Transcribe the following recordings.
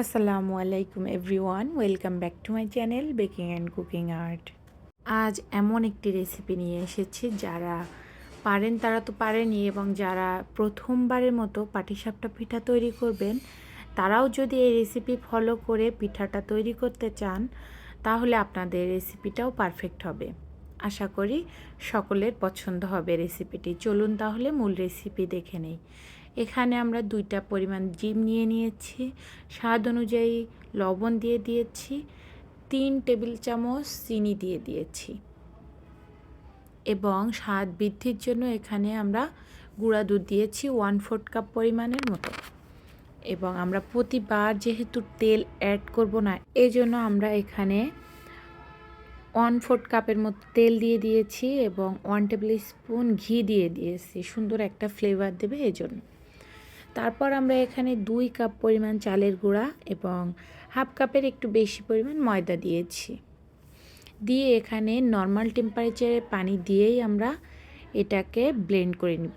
আসসালামু আলাইকুম everyone, welcome back to my channel baking and cooking art. আজ এমন একটি রেসিপি নিয়ে এসেছি, যারা পারেন তারা তো পারেনি এবং যারা প্রথমবারের মতো পাটিসাপটা পিঠা তৈরি করবেন, তারাও যদি এই রেসিপি ফলো করে পিঠাটা তৈরি করতে চান, তাহলে আপনাদের রেসিপিটাও পারফেক্ট হবে। আশা করি সকলের পছন্দ হবে রেসিপিটি। চলুন তাহলে মূল রেসিপি দেখে নেই। এখানে আমরা দুইটা পরিমাণ ডিম নিয়ে নিয়েছি। স্বাদ অনুযায়ী লবণ দিয়ে দিয়েছি, তিন টেবিল চামচ চিনি দিয়ে দিয়েছি। এবং স্বাদ বৃদ্ধির জন্য এখানে আমরা গুঁড়া দুধ দিয়েছি ওয়ান ফোর্থ কাপ পরিমাণের মতো। এবং আমরা প্রতিবার যেহেতু তেল অ্যাড করব না এই জন্য আমরা এখানে ওয়ান ফোর্থ কাপের মতো তেল দিয়ে দিয়েছি এবং ওয়ান টেবিল স্পুন ঘি দিয়ে দিয়েছি। সুন্দর একটা ফ্লেভার দেবে এই জন্য তারপর আমরা এখানে দুই কাপ পরিমাণ চালের গুঁড়া এবং হাফ কাপের একটু বেশি পরিমাণ ময়দা দিয়েছি। দিয়ে এখানে নর্মাল টেম্পারেচারে পানি দিয়েই আমরা এটাকে ব্লেন্ড করে নিব।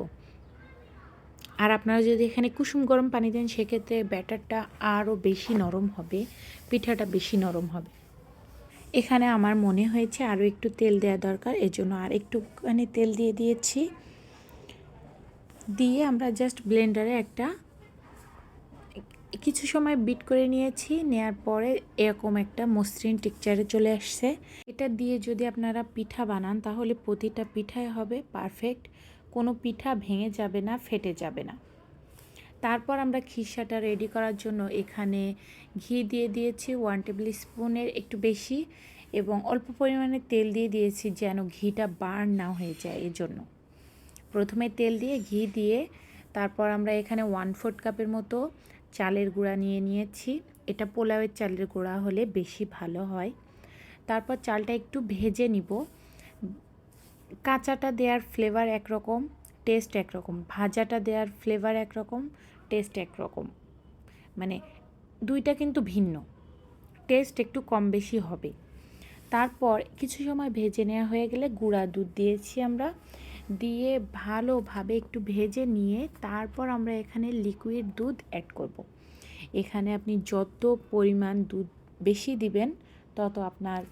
আর আপনারা যদি এখানে কুসুম গরম পানি দেন, সেক্ষেত্রে ব্যাটারটা আরও বেশি নরম হবে, পিঠাটা বেশি নরম হবে। এখানে আমার মনে হয়েছে আরও একটু তেল দেওয়া দরকার, এজন্য আর একটুখানি তেল দিয়ে দিয়েছি। দিয়ে আমরা জাস্ট ব্লেন্ডারে একটা কিছু সময় বিট করে নিয়েছি। নেয়ার পরে এরকম একটা মসৃণ টেক্সচারে চলে আসছে। এটা দিয়ে যদি আপনারা পিঠা বানান, তাহলে প্রতিটা পিঠায় হবে পারফেক্ট কোনো পিঠা ভেঙে যাবে না, ফেটে যাবে না। তারপর আমরা খিসাটা রেডি করার জন্য এখানে ঘি দিয়ে দিয়েছি ওয়ান টেবিল স্পুনের একটু বেশি এবং অল্প পরিমাণে তেল দিয়ে দিয়েছি যেন ঘিটা বার্ন না হয়ে যায় এজন্য। প্রথমে তেল দিয়ে ঘি দিয়ে তারপর আমরা এখানে ওয়ান ফোর্থ কাপের মতো চালের গুঁড়া নিয়ে নিয়েছি। এটা পোলাওয়ের চালের গুঁড়া হলে বেশি ভালো হয়। তারপর চালটা একটু ভেজে নিব। কাঁচাটা দেওয়ার ফ্লেভার একরকম টেস্ট একরকম। ভাজাটা দেওয়ার ফ্লেভার একরকম টেস্ট একরকম। মানে দুইটা কিন্তু ভিন্ন। টেস্ট একটু কম বেশি হবে। তারপর কিছু সময় ভেজে নেওয়া হয়ে গেলে গুঁড়া দুধ দিয়েছি আমরা। দিয়ে ভালোভাবে একটু ভেজে নিয়ে তারপর আমরা এখানে লিকুইড দুধ অ্যাড করব। এখানে আপনি যত পরিমাণ দুধ বেশি দিবেন, তত আপনার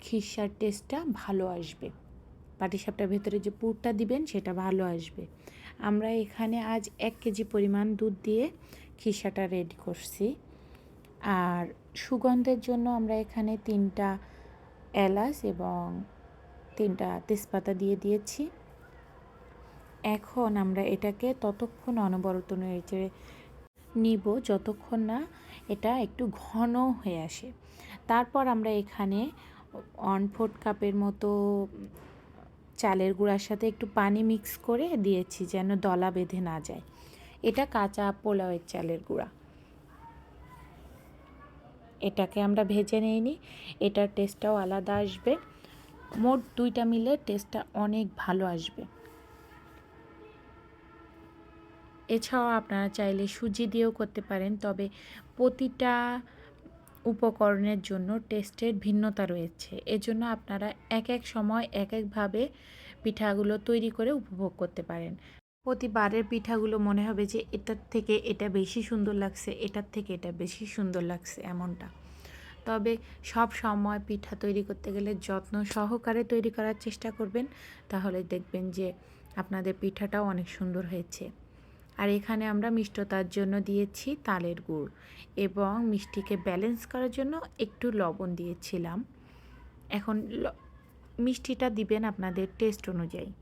খিসার টেস্টটা ভালো আসবে। পাটিসাপটার ভেতরে যে পুরটা দিবেন, সেটা ভালো আসবে। আমরা এখানে আজ এক কেজি পরিমাণ দুধ দিয়ে খিসাটা রেডি করছি। আর সুগন্ধের জন্য আমরা এখানে তিনটা এলাচ এবং তিনটা তেজপাতা দিয়ে দিয়েছি। এখন আমরা এটাকে ততক্ষণ অনবরত নেড়ে নিব যতক্ষণ না এটা একটু ঘন হয়ে আসে। তারপর আমরা এখানে ওয়ান ফোর্থ কাপের মতো চালের গুঁড়ার সাথে একটু পানি মিক্স করে দিয়েছি যেন দলা বেঁধে না যায়। এটা কাঁচা পোলাওয়ের চালের গুঁড়া। এটাকে আমরা ভেজে নিইনি। এটার টেস্টটাও আলাদা আসবে। মোট দুইটা মিলে টেস্টটা অনেক ভালো আসবে। এছাড়াও আপনারা চাইলে সুজি দিয়েও করতে পারেন, তবে প্রতিটা উপকরণের জন্য টেস্টের ভিন্নতা রয়েছে। এজন্য আপনারা এক এক সময় এক একভাবে পিঠাগুলো তৈরি করে উপভোগ করতে পারেন। প্রতিবারের পিঠাগুলো মনে হবে যে এটার থেকে এটা বেশি সুন্দর লাগছে, এটার থেকে এটা বেশি সুন্দর লাগছে এমনটা। তবে সব সময় পিঠা তৈরি করতে গেলে যত্ন সহকারে তৈরি করার চেষ্টা করবেন, তাহলে দেখবেন যে আপনাদের পিঠাটাও অনেক সুন্দর হয়েছে। আর এখানে আমরা মিষ্টতার জন্য দিয়েছি তালের গুড় এবং মিষ্টিকে ব্যালেন্স করার জন্য একটু লবণ দিয়েছিলাম। এখন মিষ্টিটা দিবেন আপনাদের টেস্ট অনুযায়ী।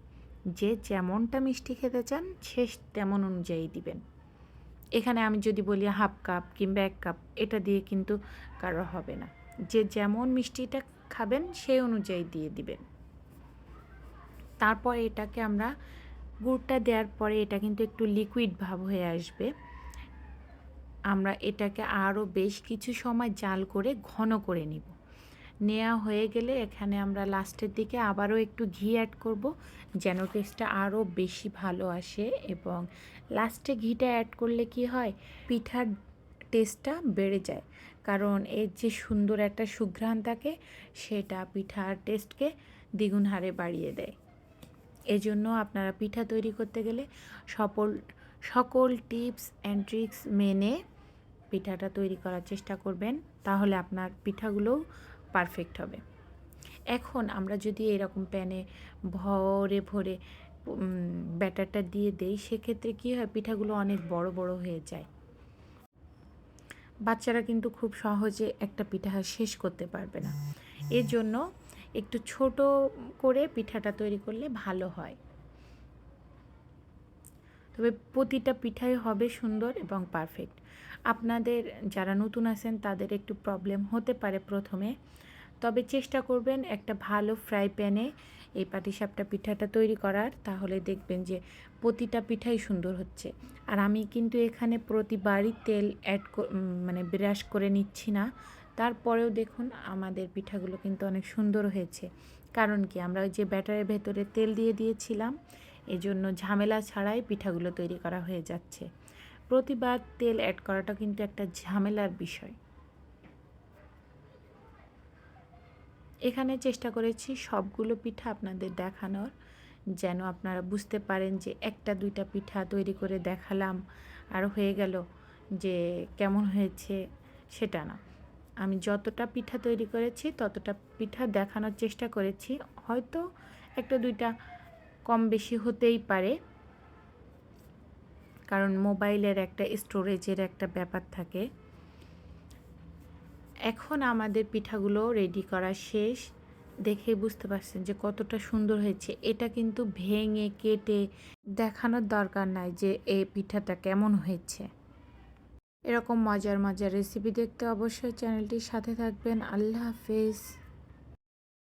যে যেমনটা মিষ্টি খেতে চান, সে তেমন অনুযায়ী দিবেন। এখানে আমি যদি বলি হাফ কাপ কিংবা এক কাপ এটা দিয়ে কিন্তু কারও হবে না। যে যেমন মিষ্টিটা খাবেন সেই অনুযায়ী দিয়ে দিবেন। তারপর এটাকে আমরা গুড়টা দেওয়ার পরে এটা কিন্তু একটু লিকুইড ভাব হয়ে আসবে। আমরা এটাকে আরও বেশ কিছু সময় জাল করে ঘন করে নিব। নেওয়া হয়ে গেলে এখানে আমরা লাস্টের দিকে আবারও একটু ঘি অ্যাড করব যেন টেস্টটা আরও বেশি ভালো আসে এবং লাস্টে ঘিটা অ্যাড করলে কি হয়? পিঠার টেস্টটা বেড়ে যায়। কারণ এর যে সুন্দর একটা সুঘ্রাণ থাকে, সেটা পিঠার টেস্টকে দ্বিগুণ হারে বাড়িয়ে দেয়। এজন্য আপনারা পিঠা তৈরি করতে গেলে সকল সকল টিপস অ্যান্ড ট্রিক্স মেনে পিঠাটা তৈরি করার চেষ্টা করবেন, তাহলে আপনার পিঠাগুলোও পারফেক্ট হবে। এখন আমরা যদি এরকম প্যানে ভরে ভরে ব্যাটারটা দিয়ে দেই, সেক্ষেত্রে কী হয়, পিঠাগুলো অনেক বড় বড় হয়ে যায়। বাচ্চারা কিন্তু খুব সহজে একটা পিঠা শেষ করতে পারবে না। এর জন্য একটু ছোট করে পিঠাটা তৈরি করলে ভালো হয়। তবে প্রতিটা পিঠাই হবে সুন্দর এবং পারফেক্ট আপনাদের যারা নতুন আছেন, তাদের একটু প্রবলেম হতে পারে প্রথমে। তবে চেষ্টা করবেন একটা ভালো ফ্রাই প্যানে এই পাটিসাপটা পিঠাটা তৈরি করার। তাহলে দেখবেন যে প্রতিটা পিঠাই সুন্দর হচ্ছে। আর আমি কিন্তু এখানে প্রতিবারই তেল অ্যাড মানে ব্রাশ করে নিচ্ছি না। তারপরেও দেখুন আমাদের পিঠাগুলো কিন্তু অনেক সুন্দর হয়েছে। কারণ কি? আমরা ওই যে ব্যাটারের ভেতরে তেল দিয়ে দিয়েছিলাম, এজন্য ঝামেলা ছাড়াই পিঠাগুলো তৈরি করা হয়ে যাচ্ছে। প্রতিবার তেল অ্যাড করাটা কিন্তু একটা ঝামেলার বিষয়। এখানে চেষ্টা করেছি সবগুলো পিঠা আপনাদের দেখানোর, যেন আপনারা বুঝতে পারেন যে একটা, দুইটা পিঠা তৈরি করে দেখালাম, আর হয়ে গেল যে কেমন হয়েছে সেটা না। আমি যতটা পিঠা তৈরি করেছি, ততটা পিঠা দেখানোর চেষ্টা করেছি। হয়তো একটা দুইটা কম বেশি হতেই পারে। কারণ মোবাইলের একটা স্টোরেজের একটা ব্যাপার থাকে। এখন আমাদের পিঠাগুলো রেডি করা শেষ। দেখে বুঝতে পারছেন যে কতটা সুন্দর হয়েছে। এটা কিন্তু ভেঙে কেটে দেখানোর দরকার নাই যে এই পিঠাটা কেমন হয়েছে। এরকম মজার মজার রেসিপি দেখতে অবশ্যই চ্যানেলটির সাথে থাকবেন। আল্লাহ হাফেজ।